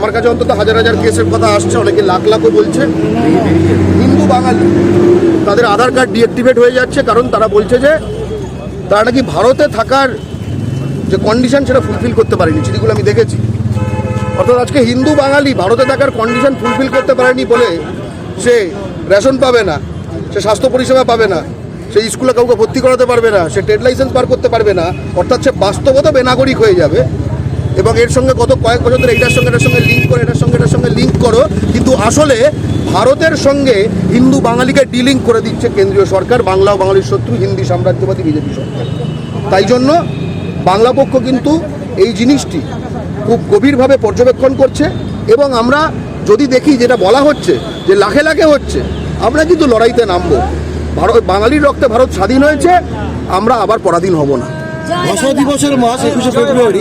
আমার কাছে অন্তত হাজার হাজার কেসের কথা আসছে, অনেকে লাখ লাখও বলছে। হিন্দু বাঙালি, তাদের আধার কার্ড ডিঅ্যাক্টিভেট হয়ে যাচ্ছে, কারণ তারা বলছে যে তারা নাকি ভারতে থাকার যে কন্ডিশন সেটা ফুলফিল করতে পারেনি চিঠিগুলো আমি দেখেছি। অর্থাৎ আজকে হিন্দু বাঙালি ভারতে থাকার কন্ডিশন ফুলফিল করতে পারেনি বলে সে রেশন পাবে না, সে স্বাস্থ্য পরিষেবা পাবে না, সে স্কুলে কাউকে ভর্তি করাতে পারবে না, সে ট্রেড লাইসেন্স পার করতে পারবে না, অর্থাৎ সে বাস্তবত বেনাগরিক হয়ে যাবে। এবং এর সঙ্গে গত কয়েক বছর ধরে এটার সঙ্গে এটার সঙ্গে লিঙ্ক করো, এটার সঙ্গে এটার সঙ্গে লিঙ্ক করো। কিন্তু আসলে ভারতের সঙ্গে হিন্দু বাঙালিকে ডিলিং করে দিচ্ছে কেন্দ্রীয় সরকার, বাংলা ও বাঙালির শত্রু, হিন্দি সাম্রাজ্যবাদী বিজেপি সরকার। তাই জন্য বাংলা পক্ষ কিন্তু এই জিনিসটি খুব গভীরভাবে পর্যবেক্ষণ করছে এবং আমরা যদি দেখি যেটা বলা হচ্ছে, যে লাখে লাখে হচ্ছে, আমরা কিন্তু লড়াইতে নামবো। ভারত, বাঙালির রক্তে ভারত স্বাধীন হয়েছে, আমরা আবার পরাধীন হব না। ভাষা দিবসের মাস একুশে ফেব্রুয়ারি,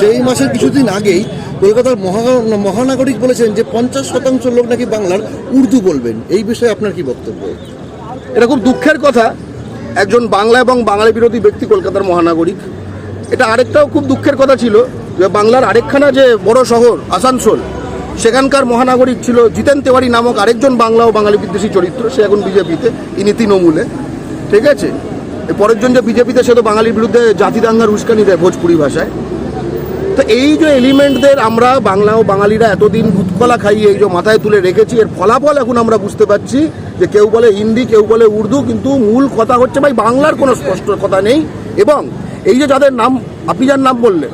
সেই মাসের কিছুদিন আগেই কলকাতার মহা- মহানাগরিক বলেছেন যে পঞ্চাশ শতাংশ লোক নাকি বাংলার উর্দু বলবেন। এই বিষয়ে আপনার কি বক্তব্য? এটা খুব দুঃখের কথা। একজন বাংলা এবং বাঙালি বিরোধী ব্যক্তি কলকাতার মহানাগরিক। এটা আরেকটাও খুব দুঃখের কথা ছিল যে বাংলার আরেকখানা যে বড় শহর, আসানসোল, সেখানকার মহানাগরিক ছিল জিতেন তেওয়ারি নামক আরেকজন বাংলা ও বাঙালি বিদ্বেষী চরিত্র, সে এখন বিজেপিতে, ইনি তৃণমূলে। ঠিক আছে? পরের জন যে বিজেপিতে সে তো বাঙালির বিরুদ্ধে জাতি দাঙ্গার উস্কানি দেয় ভোজপুরি ভাষায়। তো এই যে এলিমেন্টদের আমরা বাংলা ও বাঙালিরা এতদিন ভূতকলা খাইয়ে এই যে মাথায় তুলে রেখেছি, এর ফলাফল এখন আমরা বুঝতে পারছি যে কেউ বলে হিন্দি, কেউ বলে উর্দু, কিন্তু মূল কথা হচ্ছে ভাই বাংলার কোনো স্পষ্ট কথা নেই। এবং এই যে যাদের নাম, আপনি যার নাম বললেন,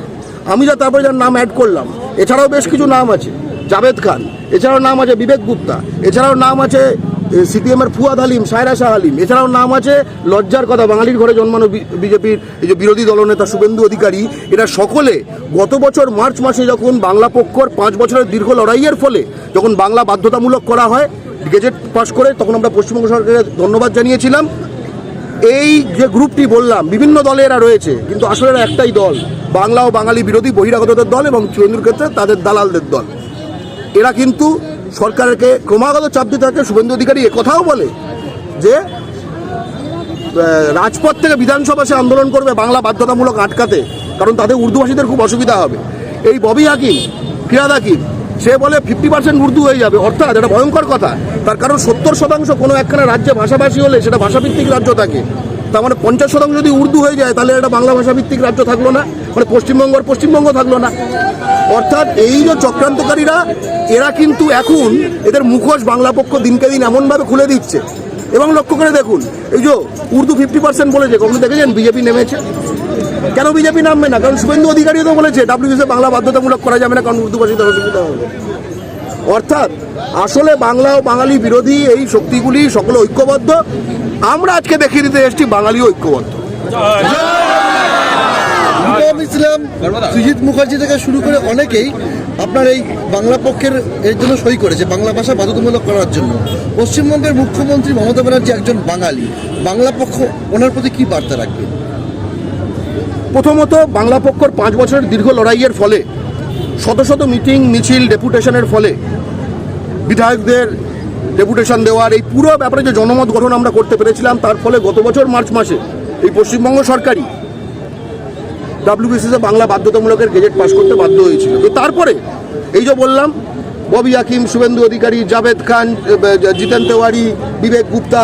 আমি যা তারপরে যার নাম অ্যাড করলাম, এছাড়াও বেশ কিছু নাম আছে, জাভেদ খান, এছাড়াও নাম আছে বিবেক গুপ্তা, এছাড়াও নাম আছে সিপিএম এর ফুয়াদ হালিম সায়রা শাহ হালিম এছাড়াও নাম আছে, লজ্জার কথা, বাঙালির ঘরে জন্মানো বিজেপির এই যে বিরোধী দলনেতা শুভেন্দু অধিকারী, এরা সকলে গত বছর মার্চ মাসে যখন বাংলা পক্ষর পাঁচ বছরের দীর্ঘ লড়াইয়ের ফলে যখন বাংলা বাধ্যতামূলক করা হয়, গেজেট পাশ করে তখন আমরা পশ্চিমবঙ্গ সরকারের ধন্যবাদ জানিয়েছিলাম। এই যে গ্রুপটি বললাম, বিভিন্ন দলে এরা রয়েছে, কিন্তু আসলে এরা একটাই দল, বাংলা ও বাঙালি বিরোধী বহিরাগতদের দল এবং শুভেন্দুর ক্ষেত্রে তাদের দালালদের দল। এরা কিন্তু সরকারকে ক্রমাগত চাপ দিতে থাকে, শুভেন্দু অধিকারী কথাও বলে যে রাজপথ থেকে বিধানসভা সে আন্দোলন করবে বাংলা বাধ্যতামূলক আটকাতে, কারণ তাদের উর্দুভাষীদের খুব অসুবিধা হবে। এই ববি হাকিম, ফিরাদ হাকিম, সে বলে ফিফটি পার্সেন্ট উর্দু হয়ে যাবে, অর্থাৎ এটা ভয়ঙ্কর কথা। তার কারণ সত্তর শতাংশ কোনো একখানা রাজ্যে ভাষাভাষী হলে সেটা ভাষাভিত্তিক রাজ্য থাকে। তার মানে পঞ্চাশ শতাংশ যদি উর্দু হয়ে যায়, তাহলে এটা বাংলা ভাষাভিত্তিক রাজ্য থাকল না। মানে পশ্চিমবঙ্গর পশ্চিমবঙ্গ থাকল না। অর্থাৎ এই যে চক্রান্তকারীরা, এরা কিন্তু এখন এদের মুখোশ বাংলা পক্ষ দিনকে দিন এমনভাবে খুলে দিচ্ছে। এবং লক্ষ্য করে দেখুন, এই যে উর্দু ফিফটি পার্সেন্ট বলেছে, কখনো দেখেছেন? বিজেপি নেমেছে। কেন বিজেপি নামবে না? কারণ শুভেন্দু অধিকারীও তো বলেছে ডাব্লিউবিসি বাংলা বাধ্যতামূলক করা যাবে না, কারণ উর্দু ভাষীদের অসুবিধা হবে। অর্থাৎ আসলে বাংলা ও বাঙালি বিরোধী এই শক্তিগুলি সকলে ঐক্যবদ্ধ। আমরা আজকে দেখিয়ে দিতে এসেছি বাঙালি ঐক্যবদ্ধ। ইসলাম সুজিত মুখার্জি থেকে শুরু করে অনেকেই আপনার এই বাংলা পক্ষের এর জন্য সই করেছে বাংলা ভাষা বাধ্যতামূলক করার জন্য। পশ্চিমবঙ্গের মুখ্যমন্ত্রী মমতা ব্যানার্জি একজন বাঙালি। বাংলা পক্ষ ওনার প্রতি কি বার্তা রাখবে? প্রথমত বাংলা পক্ষর পাঁচ বছরের দীর্ঘ লড়াইয়ের ফলে শত শত মিটিং মিছিল ডেপুটেশনের ফলে বিধায়কদের ডেপুটেশন দেওয়ার এই পুরো ব্যাপারে যে জনমত গঠন আমরা করতে পেরেছিলাম, তার ফলে গত বছর মার্চ মাসে এই পশ্চিমবঙ্গ সরকারই ডাব্লিউবিসিসে বাংলা বাধ্যতামূলকের গেজেট পাশ করতে বাধ্য হয়েছিল। তো তারপরে এই যে বললাম, ববি হাকিম, শুভেন্দু অধিকারী, জাভেদ খান জিতেন তেওয়ারি, বিবেক গুপ্তা,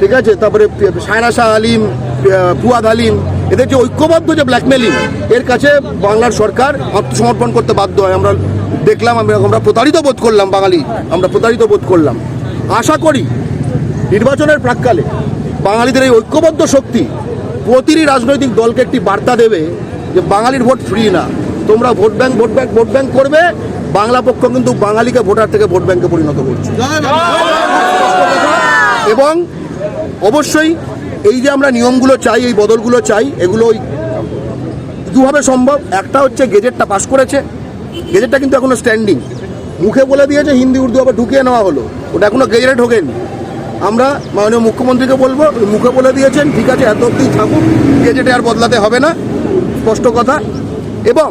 ঠিক আছে? তারপরে সায়রা শাহ আলিম ফুয়াদ আলিম, এদের যে ঐক্যবদ্ধ যে ব্ল্যাকমেলিং এর কাছে বাংলার সরকার আত্মসমর্পণ করতে বাধ্য হয়। আমরা দেখলাম আমরা আমরা প্রতারিত বোধ করলাম বাঙালি। আমরা প্রতারিত বোধ করলাম। আশা করি নির্বাচনের প্রাককালে বাঙালিদের এই ঐক্যবদ্ধ শক্তি প্রতিটি রাজনৈতিক দলকে একটি বার্তা দেবে যে বাঙালির ভোট ফ্রি না। তোমরা vote bank vote bank vote bank করবে। বাংলা পক্ষ কিন্তু বাঙালিকে ভোটার থেকে ভোট ব্যাংকে পরিণত করছে। এবং অবশ্যই এই যে আমরা নিয়মগুলো চাই, এই বদলগুলো চাই এগুলো দুভাবে সম্ভব। একটা হচ্ছে গেজেটটা পাশ করেছে। গেজেটটা কিন্তু এখনও স্ট্যান্ডিং মুখে বলে দিয়েছে, হিন্দি, উর্দু আবার ঢুকিয়ে নেওয়া হলো। ওটা এখনও গেজেটে ঢোকেনি। আমরা মাননীয় মুখ্যমন্ত্রীকে বলব, মুখে বলে দিয়েছেন, ঠিক আছে, এত অব্দি থাকুক, গেজেটে আর বদলাতে হবে না। স্পষ্ট কথা। এবং,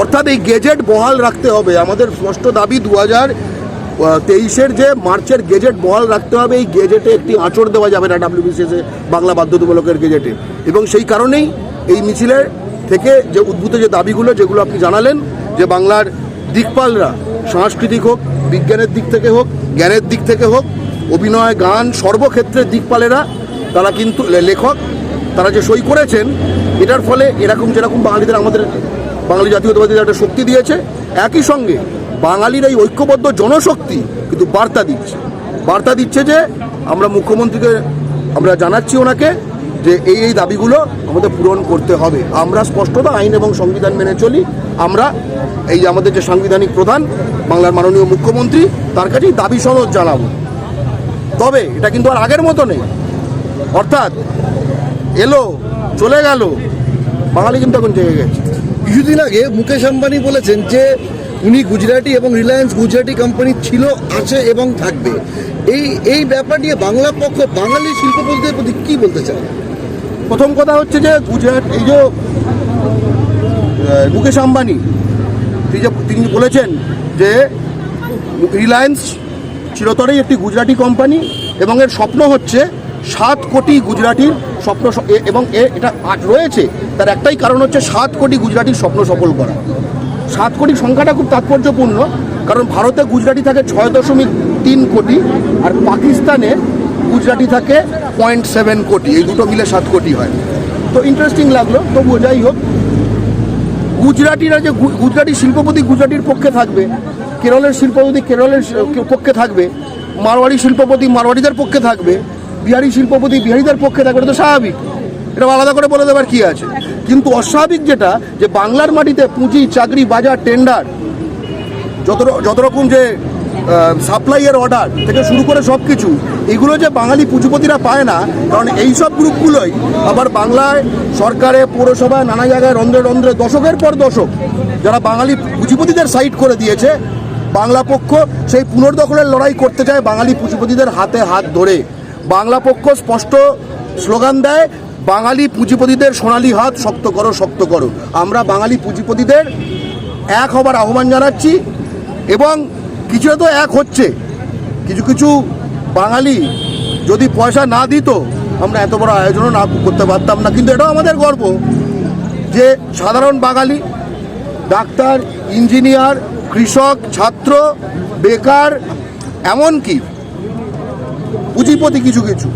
অর্থাৎ এই গেজেট বহাল রাখতে হবে। আমাদের স্পষ্ট দাবি দু হাজার তেইশের যে মার্চের গেজেট বহাল রাখতে হবে, এই গেজেটে একটি আঁচড় দেওয়া যাবে না ডাব্লিউবিসিএসে বাংলা বাধ্যতামূলকের গেজেটে। এবং সেই কারণেই এই মিছিলের থেকে যে উদ্ভূত যে দাবিগুলো, যেগুলো আপনি জানালেন যে বাংলার দিকপালরা সাংস্কৃতিক হোক, বিজ্ঞানের দিক থেকে হোক, জ্ঞানের দিক থেকে হোক, অভিনয়, গান সর্বক্ষেত্রে দিকপালেরা, তারা কিন্তু লেখক, তারা যে সই করেছেন, এটার ফলে এরকম যেরকম বাঙালিদের আমাদের বাঙালি জাতীয়তাবাদীদের একটা শক্তি দিয়েছে, একই সঙ্গে বাঙালির এই ঐক্যবদ্ধ জনশক্তি কিন্তু বার্তা দিচ্ছে। বার্তা দিচ্ছে যে আমরা মুখ্যমন্ত্রীকে আমরা জানাচ্ছি ওনাকে যে এই এই দাবিগুলো আমাদের পূরণ করতে হবে। আমরা স্পষ্টত, আইন এবং সংবিধান মেনে চলি। আমরা এই আমাদের যে সাংবিধানিক প্রধান, বাংলার মাননীয় মুখ্যমন্ত্রী, তার কাছেই দাবি সনদ জানাব। তবে এটা কিন্তু আর আগের মতো নেই। অর্থাৎ এলো, চলে গেল। বাঙালি কিন্তু এখন জেগে গেছে। কিছুদিন আগে মুকেশ আম্বানি বলেছেন যে উনি গুজরাটি এবং রিলায়েন্স গুজরাটি কোম্পানি ছিল, আছে এবং থাকবে। এই এই ব্যাপার নিয়ে বাংলা পক্ষ, বাঙালি শিল্পপতিদের প্রতি কি বলতে চান প্রথম কথা হচ্ছে যে গুজরাট, এই যে মুকেশ আম্বানি, তিনি যে, তিনি বলেছেন যে রিলায়েন্স চিরতরেই একটি গুজরাটি কোম্পানি এবং এর স্বপ্ন হচ্ছে সাত কোটি গুজরাটির স্বপ্ন এবং এটা আজ রয়েছে, তার একটাই কারণ হচ্ছে সাত কোটি গুজরাটির স্বপ্ন সফল করা। সাত কোটি সংখ্যাটা খুব তাৎপর্যপূর্ণ, কারণ ভারতে গুজরাটি থাকে ছয় দশমিক তিন কোটি আর পাকিস্তানে গুজরাটি থাকে পয়েন্ট সেভেন কোটি, এই দুটো মিলে সাত কোটি হয়। তো ইন্টারেস্টিং লাগল, তবুও যাই হোক। গুজরাটিরা যে গুজরাটি শিল্পপতি গুজরাটির পক্ষে থাকবে, কেরলের শিল্পপতি কেরলের পক্ষে থাকবে মারোয়াড়ি শিল্পপতি মারোয়াড়িদের পক্ষে থাকবে, বিহারি শিল্পপতি বিহারিদের পক্ষে থাকবে তো স্বাভাবিক। এটা আলাদা করে বলে দেবার কী আছে? কিন্তু অস্বাভাবিক যেটা, যে বাংলার মাটিতে পুঁজি, চাকরি, বাজার টেন্ডার যত যত রকম যে সাপ্লাইয়ের অর্ডার থেকে শুরু করে সব কিছু এগুলো যে বাঙালি পুঁজিপতিরা পায় না, কারণ এই সব গ্রুপগুলোই আবার বাংলায় সরকারে, পৌরসভায়, নানা জায়গায় রন্ধ্রে রন্ধ্রে, দশকের পর দশক যারা বাঙালি পুঁজিপতিদের সাইড করে দিয়েছে, বাংলা পক্ষ সেই পুনর্দখলের লড়াই করতে চায় বাঙালি পুঁজিপতিদের হাতে হাত ধরে। বাংলা পক্ষ স্পষ্ট স্লোগান দেয়, বাঙালি পুঁজিপতিদের সোনালি হাত শক্ত করো শক্ত করো। আমরা বাঙালি পুঁজিপতিদের এক হবার আহ্বান জানাচ্ছি এবং কিছুটা তো এক হচ্ছে। কিছু কিছু বাঙালি যদি পয়সা না দিত, আমরা এত বড় আয়োজনও না করতে পারতাম না। কিন্তু এটাও আমাদের গর্ব যে সাধারণ বাঙালি, ডাক্তার, ইঞ্জিনিয়ার, কৃষক, ছাত্র, বেকার, এমনকি পুঁজিপতি কিছু কিছু,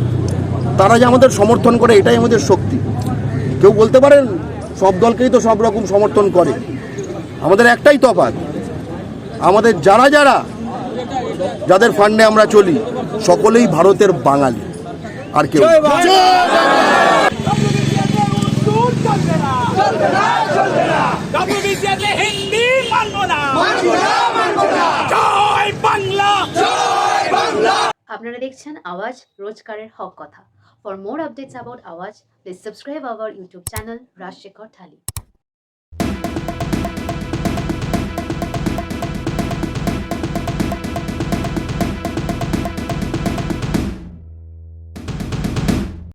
তারা যে আমাদের সমর্থন করে, এটাই আমাদের শক্তি। কেউ বলতে পারেন, সব দলকেই তো সব রকম সমর্থন করে। আমাদের একটাই তফাৎ আমাদের যারা যারা যাদের ফান্ডে আমরা চলি সকলেই ভারতের বাঙালি আর কেউ না। WBCS এ হিন্দি মানবো না। জয় বাংলা। আপনারা দেখছেন আওয়াজ রোজকারের হক কথা। For more updates about Awaaz please subscribe our YouTube channel Rajshekhar thali.